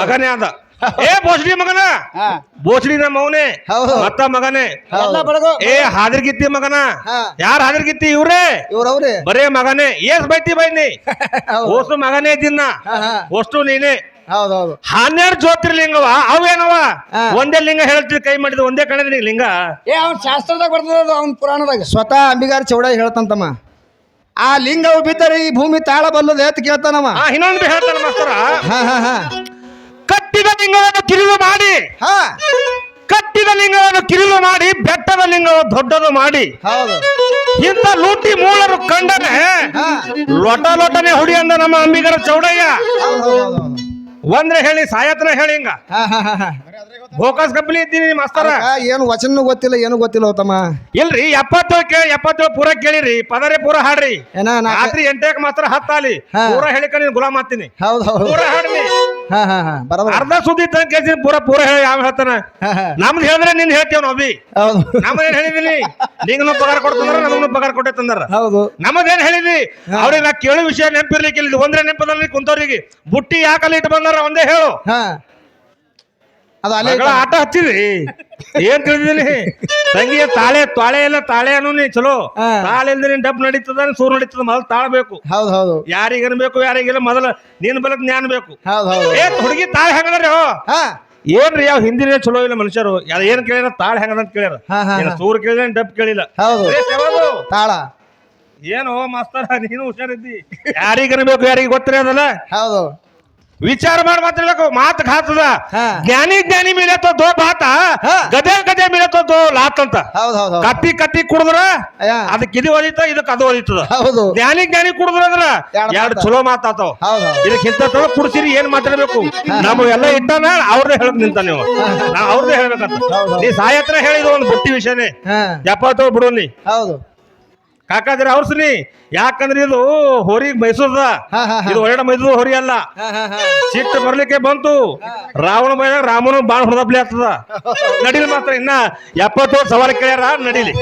ಮಗನೇ ಅದ ಏ ಬೋಸಡಿ ಮಗನ? ಹಾ. ಬೋಸಡಿ ನಮ್ಮ ಅವನೇ ಹೌದು. ಮತ್ತ ಮಗನೇ. ಎಲ್ಲ ಬಡಗು ಏ ಹಾದಿರ್ಗಿತ್ತಿ ಮಗನ? ಹಾ. ಯಾರ ಹಾದಿರ್ಗಿತ್ತಿ? ಇವ್ರೇ? ಇವ್ರವ್ರಿ. ಬರೇ ಮಗನೇ. ಏಸ್ ಬೈತಿ ಬೈನಿ? ಹೌದು. ಓಸು ಮಗನೇ ದಿನ ಹಾ ನೀನೇ. ಹೌದು ಹನ್ನೆರಡು ಜ್ಯೋತಿರ್ಲಿಂಗವ ಅವೇನವ ಹಾ. ಒಂದೇ ಲಿಂಗ ಹೇಳ್ತೀವಿ ಕೈ ಮಾಡಿದ ಒಂದೇ ಕಣದ ಲಿಂಗ? ಏ ಅವ್ನ ಶಾಸ್ತ್ರದಾಗ ಬರ್ತದ ಅವ್ನ ಪುರಾಣದಾಗ. ಸ್ವತಃ ಅಂಬಿಗಾರ ಚೌಡ ಹೇಳ್ತಂತಮ್ಮ. ಆ ಲಿಂಗವು ಬಿದ್ದರೆ ಈ ಭೂಮಿ ತಾಳ ಬಲ್ಲದ ಅಂತ ಕೇಳ್ತಾನವ. ಹಾ ಇನ್ನೊಂದು ಹೇಳ್ತಾನೆ ಮಾಸ್ತರ. ಹಾ ಹಾ ಹಾ. ಕಟ್ಟಿದ ಲಿಂಗವನ್ನು ಕಿರಿದು ಮಾಡಿ. ಹಾ. ಕಟ್ಟಿದ ಲಿಂಗವನ್ನು ಕಿರಿದು ಮಾಡಿ ಬೆಟ್ಟದ ಲಿಂಗವನ್ನು ದೊಡ್ಡದು ಮಾಡಿ. ಹೌದು. ಇಂಥ ಲೂಟಿ ಮೂಲರು ಕಂಡನೆ ಲೊಟ ಲೊಟನೆ ಹುಡಿ ಅಂದ ನಮ್ಮ ಅಂಬಿಗರ ಚೌಡಯ್ಯ. ಒಂದ್ರೆ ಹೇಳಿ ಸಾಯತ್ನ ಹೇಳಿ ಹಿಂಗ. ಬೋಕಸ್ ಕಂಪ್ನಿ ಇದ್ದೀನಿ ನಿಮ್ಮ ಅಸ್ತಾರ ಏನು ವಚನ ಗೊತ್ತಿಲ್ಲ ಏನು ಗೊತ್ತಿಲ್ಲ ತಮ್ಮ ಇಲ್ರಿ ಎಪ್ಪತ್ತೇಳು ಕೇಳಿ ಎಪ್ಪತ್ತೇಳು ಪೂರ ಕೇಳಿರಿ ಪದರೇ ಪೂರ ಹಾಡ್ರಿ. ರಾತ್ರಿ ಎಂಟಕ್ಕೆ ಮಾತ್ರ ಹತ್ತಾಲಿ. ಪೂರ ಹೇಳಿಕ ನೀನು ಗುಲಾಮ್ ಹಾಕ್ತೀನಿ ಪೂರ ಹಾಡ್ರಿ ಹಾ ಹಾ ಅರ್ಧ ಸುದ್ದಿ ತನಕ ಪೂರ ಪೂರ ಹೇಳಿ ಯಾವ ಹೇಳ್ತಾನ. ನಮ್ದು ಹೇಳಿದ್ರೆ ನಿನ್ ಹೇಳ್ತೇವ್ ನಾವಿ ಹೌದು. ಏನ್ ಹೇಳಿದೀನಿ? ನಿಂಗನು ಪಗಾರ ಕೊಡ್ತಂದ್ರ ನಮಗೂ ಪಗಾರ ಕೊಟ್ಟೈತಂದ್ರ ಹೌದು. ನಮದೇನ್ ಹೇಳಿದ್ವಿ ಅವ್ರಿಗೆ ನಾ ಕೇಳೋ ವಿಷಯ ನೆನಪಿರ್ಲಿಕ್ಕೆ ಇಲ್ಲಿ ಒಂದ್ರೆ ನೆನಪದಲ್ಲಿ ಕುಂತವ್ರಿಗೆ. ಬುಟ್ಟಿ ಯಾಕಲ್ಲಿ ಇಟ್ಟು ಬಂದಾರ ಒಂದೇ ಹೇಳು. ಹಾ. ಅದು ಅಲ್ಲೇ ಆಟ ಹಚ್ಚಿರಿ. ಏನ್ ತಿಳಿದೀನಿ ತಂಗಿಯ ತಾಳೆ ತಾಳೆ ಎಲ್ಲ ತಾಳೆ ಅನ್ನೋ ನೀ ಚಲೋ. ತಾಳೆ ಇಲ್ದ ನೀನ್ ಡಬ್ ನಡೀತದ ಸೂರ್ ನಡೀತದ ಮೊದಲು ತಾಳ್ಬೇಕು ಹೌದು ಹೌದು. ಯಾರಿಗೇನ್ ಬೇಕು ಯಾರಿಗಿಲ್ಲ ಮೊದಲ ನೀನ್ ಬಲಕ್ ಜ್ಞಾನ ಬೇಕು. ಹೌದು ಹೌದು. ಏ ಹುಡುಗಿ ತಾಳೆ ಹೆಂಗದ್ರಿ ಏನ್ರಿ ಯಾವ ಹಿಂದಿನ ಚಲೋ ಇಲ್ಲ ಮನುಷ್ಯರು? ಯಾರ ಏನ್ ಕೇಳ್ಯಾರ ತಾಳೆ ಹೆಂಗದ ಅಂತ ಕೇಳ್ಯಾರ. ಸೂರ್ ಕೇಳಿದ್ರೆ ಡಬ್ ಕೇಳಿಲ್ಲ. ಹೌದು. ತಾಳ. ಏನು ಮಾಸ್ತರ ನೀನು ಹುಷಾರಿದ್ದಿ. ಯಾರಿಗ ಬೇಕು ಯಾರಿಗೆ ಗೊತ್ತಿರೋದಲ್ಲ ಹೌದು. ವಿಚಾರ ಮಾಡಿ ಮಾತಾಡ್ಬೇಕು ಮಾತು ಖಾತದ ಜ್ಞಾನಿ ಜ್ಞಾನಿ ಮೇಲೆ ತೋ ದೋ ಬಾತ ಹಾ. ಗದೆ ಗದೆ ಮೇಲೆ ತೋ ದೋ ಲಾತ್ ಅಂತ. ಕತ್ತಿ ಕತ್ತಿ ಕುಡಿದ್ರ. ಅದಕ್ಕೆ ಇದು ಒದಿತ ಇದಕ್ಕೆ ಅದು ಒದಿತದ ಹೌದು. ಜ್ಞಾನಿ ಜ್ಞಾನಿ ಕುಡಿದ್ರ ಅಂದ್ರ ಎರಡ್ ಚಲೋ ಮಾತಾತಾವ ಇದಕ್ಕಿಂತ ಕುಡ್ಸಿರಿ ಏನ್ ಮಾತಾಡ್ಬೇಕು? ಎಲ್ಲ ಇಟ್ಟಾನ ಅವ್ರದೇ ಹೇಳಕ್ ನಿಂತ ನೀವು. ನಾ ಅವ್ರದೇ ಹೇಳ್ಬೇಕಂತ. ನೀ ಸಾಯತ್ರ ಹೇಳಿದ ಒಂದು ಬುಟ್ಟಿ ವಿಷಯನೇ. ಎಪ್ಪತ್ತೋ ಬಿಡೋ ಬಿಡು ನೀ. ಹೌದು. ಕಾಕಾದ್ರೆ ಅವ್ರಸ್ನಿ ಯಾಕಂದ್ರೆ ಇದು ಹೋರಿ ಮೈಸೂರದ. ಇದು ಹೊರಡ ಮೈಸೂರು ಹೋರಿ ಅಲ್ಲ. ಸಿಟ್ಟು ಬರ್ಲಿಕ್ಕೆ ಬಂತು. ರಾವಣ ಬೈದಾಗ ರಾಮನು ಬಾಣ ಹೊರದಬ್ಲಿ ಆಗ್ತದ. ನಡೀಲಿ ಮಾತ್ರ ಇನ್ನ ಎಪ್ಪತ್ತೇಳು ಸವಾರಿ ಕೇಳ್ಯಾರ ನಡೀಲಿ.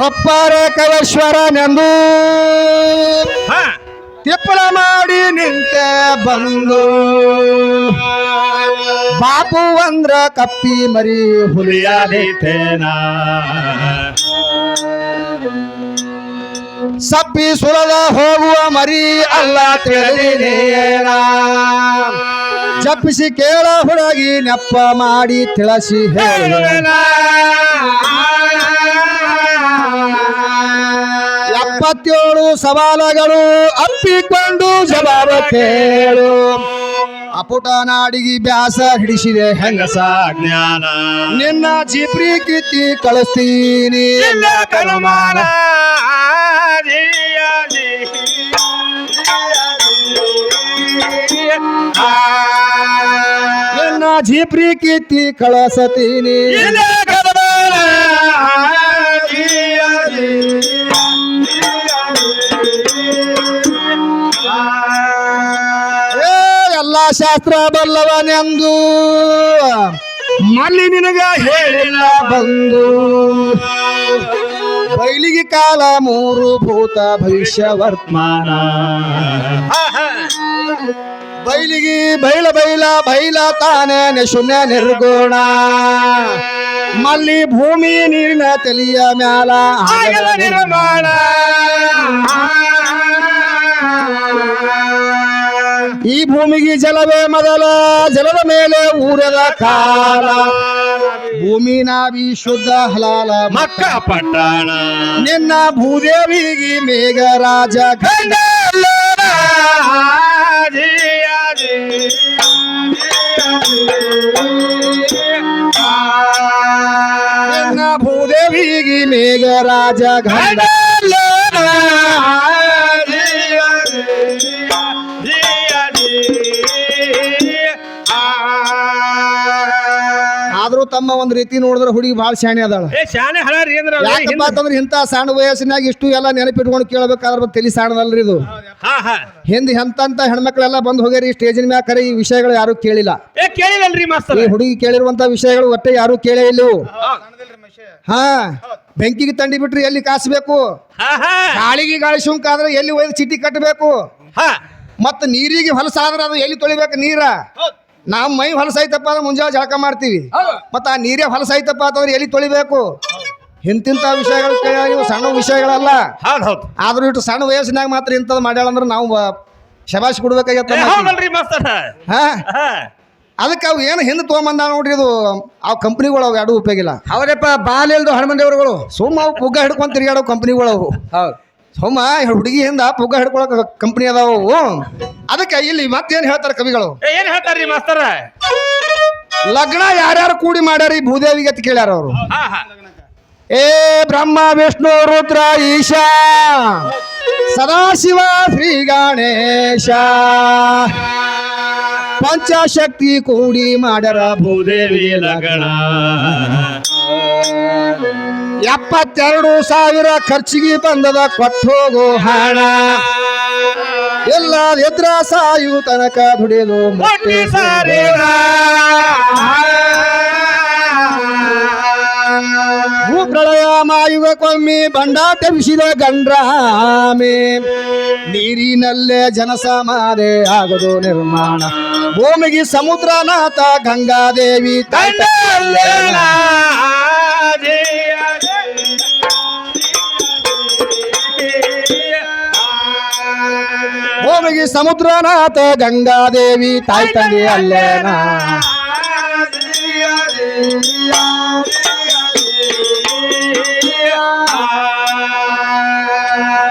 ಭಪ್ಪಾರ ಕವೇಶ್ವರ ನೆಂದು. ಹಾ. ತಿಪ್ಪಲ ಮಾಡಿ ನಿಂತೆ ಬಂದು. ಬಾಪು ಅಂದ್ರ ಕಪ್ಪಿ ಮರಿ ಹುಲಿಯಾದೀತೇನ. ಸಪ್ಪಿ ಸುಲದ ಹೋಗುವ ಮರಿ ಅಲ್ಲ ತಿಳಿದೇನ ಜಪ್ಪಿಸಿ ಕೇಳ ಹುಡುಗಿ ನೆಪ್ಪ ಮಾಡಿ ತಿಳಿಸಿ ಹೇಳುವೆನ. ಎಪ್ಪತ್ತೇಳು ಸವಾಲಗಳು ಅಪ್ಪಿಕೊಂಡು ಜವಾಬ ಕೇಳು. ಅಪುಟ ನಾಡಿಗೆ ಬ್ಯಾಸ ಹಿಡಿಸಿದೆ ಹೆಂಗಸ ಜ್ಞಾನ. ನಿನ್ನ ಜಿಪ್ರಿ ಕೀರ್ತಿ ಕಳಿಸ್ತೀನಿ. ಕನುಮಾನ ನಿನ್ನ ಜಿಪ್ರಿ ಕೀರ್ತಿ ಕಳಿಸತೀನಿ. ಶಾಸ್ತ್ರ ಬಲ್ಲವನೆಂದು. ಮಲ್ಲಿ ನಿನಗ ಹೇಳಿಲ್ಲ ಬಂದು. ಬೈಲಿಗೆ ಕಾಲ ಮೂರು ಭೂತ ಭವಿಷ್ಯ ವರ್ತಮಾನ. ಬೈಲಿಗೆ ಬೈಲ ಬೈಲ ಬೈಲ ತಾನೇ ಶೂನ್ಯ ನಿರ್ಗುಣ. ಮಲ್ಲಿ ಭೂಮಿ ನೀರಿನ ತಲಿಯ ಮ್ಯಾಲ ನಿರ್ಮಾಣ. ಈ ಭೂಮಿಗೆ ಜಲವೇ ಮೊದಲ ಜಲದ ಮೇಲೆ ಊರದ ಕಾಲ. ಭೂಮಿ ನಾವಿ ಶುದ್ಧ ಹಲಾಲ ಮಕ್ಕ ಪಟ್ಟಣ. ನಿನ್ನ ಭೂದೇವಿಗೆ ಮೇಘರಾಜ ಗಂಡ ನಿನ್ನ ಭೂದೇವಿಗೆ ಮೇಘರಾಜ ಗಂಡ ಒಂದ್ ರೀತಿ ನೋಡಿದ್ರೆ ಹುಡುಗಿ ಬಹಳ ಶಾಣೆ ಅದಾಳ. ಏ ಶಾನೆ ಹಳ ರೀ ಅಂದ್ರ ಅವ್ರು ಯಾಕಪ್ಪ ಹಿಂದ್- ಅಂತಂದ್ರೆ ಇಂಥ ಸಣ್ಣ ವಯಸ್ಸಿನಾಗ ಇಷ್ಟು ಎಲ್ಲ ನೆನಪಿಟ್ಕೊಂಡು ಕೇಳಬೇಕಾದ್ರೆ ತಲೆ ಸಾಣದಲ್ರಿ ಇದು. ಹಾ ಹಾ. ಹಿಂದೆ ಎಂತಂತ ಹೆಣ್ಮಕ್ಳೆಲ್ಲ ಬಂದು ಹೋಗ್ಯಾರಿ ಸ್ಟೇಜಿನ ಮ್ಯಾಗ ಕರೆ ಈ ವಿಷಯಗಳು ಯಾರು ಕೇಳಿಲ್ಲ. ಏ ಕೇಳಿಲ್ಲಲ್ರಿ ಮಾಸ್ತರ್. ಈ ಹುಡುಗಿ ಕೇಳಿರುವಂತ ವಿಷಯಗಳು ಒಟ್ಟೆ ಯಾರು ಕೇಳೇ ಇಲ್ಲ. ಇವು. ಹಾ ಬೆಂಕಿಗೆ ತಂಡಿ ಬಿಟ್ರಿ ಎಲ್ಲಿ ಕಾಸಬೇಕು? ಹಾ ಹಾ. ಗಾಳಿಗೆ ಗಾಳಿ ಶುಂಕ ಆದ್ರೆ ಎಲ್ಲಿ ಒಯ್ದು ಚೀಟಿ ಕಟ್ಟಬೇಕು ಹಾ. ಮತ್ತು ನೀರಿಗೆ ಹೊಲಸಾದ್ರೆ ಅದು ಎಲ್ಲಿ ತೊಳಿಬೇಕು ನೀರ? ನಾವು ಮೈ ಹೊಲಸೈತಪ್ಪ ಅಂದ್ರೆ ಮುಂಜಾನೆ ಜಳಕ ಮಾಡ್ತೀವಿ. ಮತ್ತು ಆ ನೀರೇ ಹೊಲಸೈತಪ್ಪ ಅಂತಂದ್ರೆ ಎಲ್ಲಿ ತೊಳಿಬೇಕು? ಇಂತಿಂಥ ವಿಷಯಗಳು ಇವು ಸಣ್ಣ ವಿಷಯಗಳಲ್ಲ. ಹೌದ್ ಹೌದ್. ಆದ್ರೂ ಇಟ್ಟು ಸಣ್ಣ ವಯಸ್ಸಿನಾಗ ಮಾತ್ರ ಇಂಥದ್ದು ಮಾಡ್ಯಾಳ ಅಂದ್ರೆ ನಾವು ಶಬಾಷ್ ಕೊಡ್ಬೇಕಾಗತ್ತ ಹಾ? ಹಾ. ಅದಕ್ಕೆ ಅವು ಏನು ಹಿಂದೆ ತೊಗೊಂಬಂದ ನೋಡ್ರಿ ಇದು ಅವು ಕಂಪ್ನಿಗಳು ಅವು ಎರಡು ಉಪಯೋಗಿಲ್ಲ ಹೌದಪ್ಪ ಬಾಲ್ ಇಲ್ದು ಹನುಮಂದೇವ್ರುಗಳು ಸುಮ್ಮ ಅವು ಕುಗ್ಗ ಹಿಡ್ಕೊಂಡು ತಿರುಗಾಡೋ ಕಂಪ್ನಿಗಳು ಅವು. ಹೌದು. ಸುಮ್ಮ ಹುಡುಗಿ ಹಿಂದ ಪುಗ್ಗ ಹಿಡ್ಕೊಳಕ ಕಂಪ್ನಿ ಅದಾವು. ಅದಕ್ಕೆ ಇಲ್ಲಿ ಮತ್ತೇನು ಹೇಳ್ತಾರೆ ಕವಿಗಳು? ಏನ್ ಹೇಳ್ತಾರ್ರಿ ಮಾಸ್ತರ? ಲಗ್ನ ಯಾರ್ಯಾರು ಕೂಡಿ ಮಾಡ್ಯಾರ ಈ ಭೂದೇವಿಗೆ ಅಂತ ಕೇಳ್ಯಾರ ಅವರು. ಏ ಬ್ರಹ್ಮ ವಿಷ್ಣು ರುದ್ರ ಈಶಾ ಸದಾಶಿವ ಶ್ರೀ ಗಣೇಶ ಪಂಚಶಕ್ತಿ ಕೂಡಿ ಮಾಡ್ಯಾರ ಭೂದೇವಿ ಲಗಣ ಎಪ್ಪತ್ತೆರಡು ಸಾವಿರ ಖರ್ಚಿಗೆ ಬಂದದ ಕೊಟ್ಟೋಗೋ ಹಣ ಎಲ್ಲ ಎದ್ರ ಸಾಯು ತನಕ ದುಡಿದು ಭೂಪ್ರಳಯ ಮಾಯುವ ಭೂಪ್ರಳಯ ಮಾಯುಗಕ್ಕೊಮ್ಮೆ ಬಂಡಾಟ ಬಿಸಿದ ಗಂಡ್ರಾಮೆ. ನೀರಿನಲ್ಲೇ ಜನಸಮಾಧೆ ಆಗದು ನಿರ್ಮಾಣ. ಭೂಮಿಗೆ ಸಮುದ್ರನಾಥ ಗಂಗಾದೇವಿ ತಾಯ್ತ ಸಮುದ್ರನಾಥ ಗಂಗಾದೇವಿ ತಾಯಿ ತಂದೆ ಅಲ್ಲೇನಾ?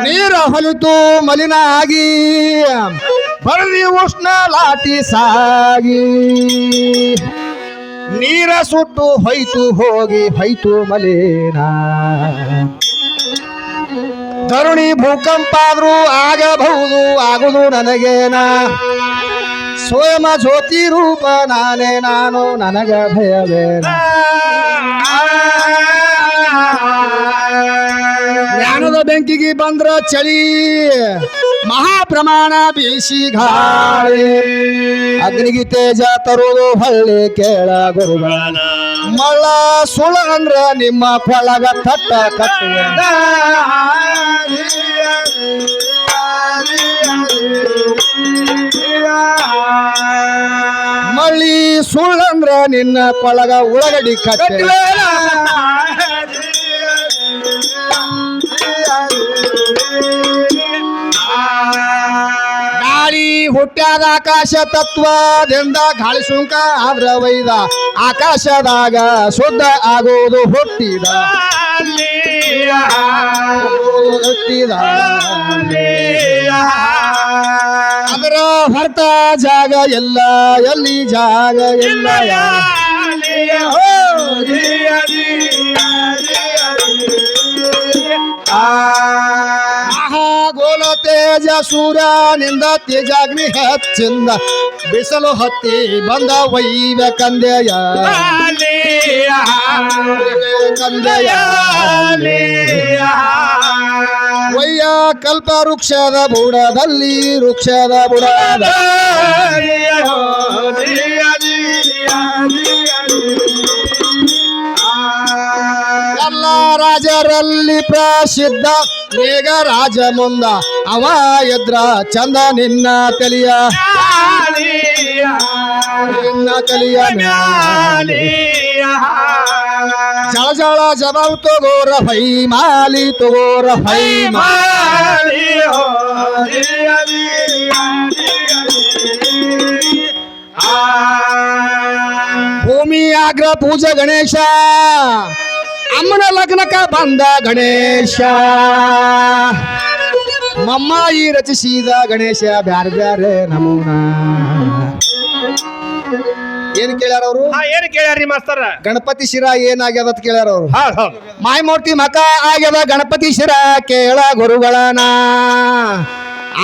ನೀರ ಹೊಲಿತು ಮಲಿನ ಆಗಿ ಬರಲಿ ಉಷ್ಣ ಲಾಟಿ ಸಾಗಿ. ನೀರ ಸುಟ್ಟು ಹೊಯ್ತು ಹೋಗಿ ಹೊಯ್ತು ಮಲಿನ. ಭೂಕಂಪ ಆದ್ರೂ ಆಗಬಹುದು, ಆಗುದು ನನಗೇನ? ಸ್ವಯಂ ಜ್ಯೋತಿ ರೂಪ ನಾನೇ, ನಾನು ನನಗ ಭಯವೇನ? ಜ್ಞಾನದ ಬೆಂಕಿಗೆ ಬಂದ್ರ ಚಳಿ. ಮಹಾ ಪ್ರಮಾಣ ಬೀಸಿ ಗಾಳಿ. ಅಗ್ನಿಗೆ ತೇಜ ತರುವುದು ಹಳ್ಳಿ ಕೇಳ ಗುರುಗಳ. ಮಳ್ಳ ಸುಳ ಅಂದ್ರ ನಿಮ್ಮ ಕೊಳಗ ತಟ್ಟ ಕಟ್ಟ ಮಳ್ಳಿ ಸುಳ್ಳಂದ್ರ ನಿನ್ನ ಕೊಳಗ ಉಳಗಡಿ ಕಟ್ಟುವೆ ಹುಟ್ಟ್ಯಾದ ಆಕಾಶ ತತ್ವದಿಂದ ಗಾಳಿ ಸುಂಕ ಆದ್ರ ವೈದ ಆಕಾಶದಾಗ ಶುದ್ಧ ಆಗೋದು ಹುಟ್ಟಿದ. ಹುಟ್ಟಿದ. ಅದರ ಹೊರತ ಜಾಗ ಎಲ್ಲ ಎಲ್ಲಿ ಜಾಗ ಎಲ್ಲ ಮಹಾಗೋಲ ತೇಜ ಸೂರ್ಯನಿಂದ ತೇಜಾಗ್ನಿ ಹಚ್ಚಿಂದ ಬಿಸಲು ಹತ್ತಿ ಬಂದ ವೈವ ಕಂದೆಯ. ಕಂದೆಯ. ವಯ್ಯ ಕಲ್ಪ ವೃಕ್ಷದ ಬುಡದಲ್ಲಿ ವೃಕ್ಷದ ಬುಡದ. ಎಲ್ಲ ರಾಜರಲ್ಲಿ ಪ್ರಸಿದ್ಧ ಮೇಘ ರಾಜ ಮುಂದ ಅವ ಎದ್ರ ಚಂದ ನಿನ್ನ ತಲಿಯ. ನಿನ್ನ ತಲಿಯ. ಜಳ ಜಳ ಜಬಲ್ ತಗೋರ ಹೈ ಮಾಲಿ ತಗೋರ ಹೈ ಮಾಲಿ. ಭೂಮಿ ಆಗ್ರ ಪೂಜ ಗಣೇಶ. ಅಮ್ಮನ ಲಗ್ನಕ ಬಂದ ಗಣೇಶ. ಮಮ್ಮಾಯಿ ರಚಿಸಿದ ಗಣೇಶ ಬ್ಯಾರೆ ಬ್ಯಾರೆ ನಮೂನ. ಏನ್ ಕೇಳ್ಯಾರ ಅವರು? ಏನ್ ಕೇಳ್ಯಾರ್ರಿ ಮಾಸ್ತರ? ಗಣಪತಿ ಶಿರ ಏನಾಗ್ಯದ ಅಂತ ಕೇಳ್ಯಾರ ಅವರು? ಮಾಯಮೂರ್ತಿ ಮಕ ಆಗ್ಯದ ಗಣಪತಿ ಶಿರ ಕೇಳ ಗುರುಗಳನ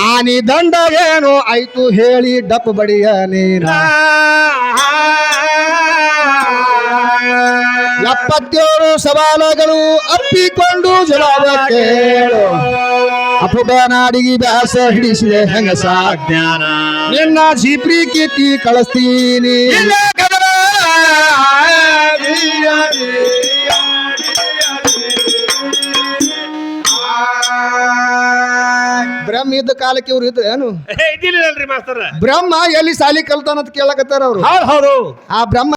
ಆನಿ ದಂಡ ಏನು ಆಯ್ತು ಹೇಳಿ ಡಪ್ ಬಡಿಯ ನೀನ. ಇಪ್ಪತ್ತೇಳು ಸವಾಲಗಳು ಅಪ್ಪಿಕೊಂಡು ಜಲಾವ ಕೇಳು. ಅಪುಬ ನಾಡಿಗೆ ಬ್ಯಾಸ ಹಿಡಿಸಿದೆ ಹೆಂಗಸ ಜ್ಞಾನ. ನಿನ್ನ ಜೀಪ್ರಿ ಕೀರ್ತಿ ಕಳಿಸ್ತೀನಿ. ಬ್ರಹ್ಮ ಇದ್ದ ಕಾಲಕ್ಕೆ ಇವ್ರು ಇದ್ರೆ ಏನು? ಬ್ರಹ್ಮ ಎಲ್ಲಿ ಸಾಲಿ ಕಲ್ತಾನ ಅಂತ ಕೇಳಕತ್ತಾರ ಅವ್ರು. ಹೌದು. ಆ ಬ್ರಹ್ಮ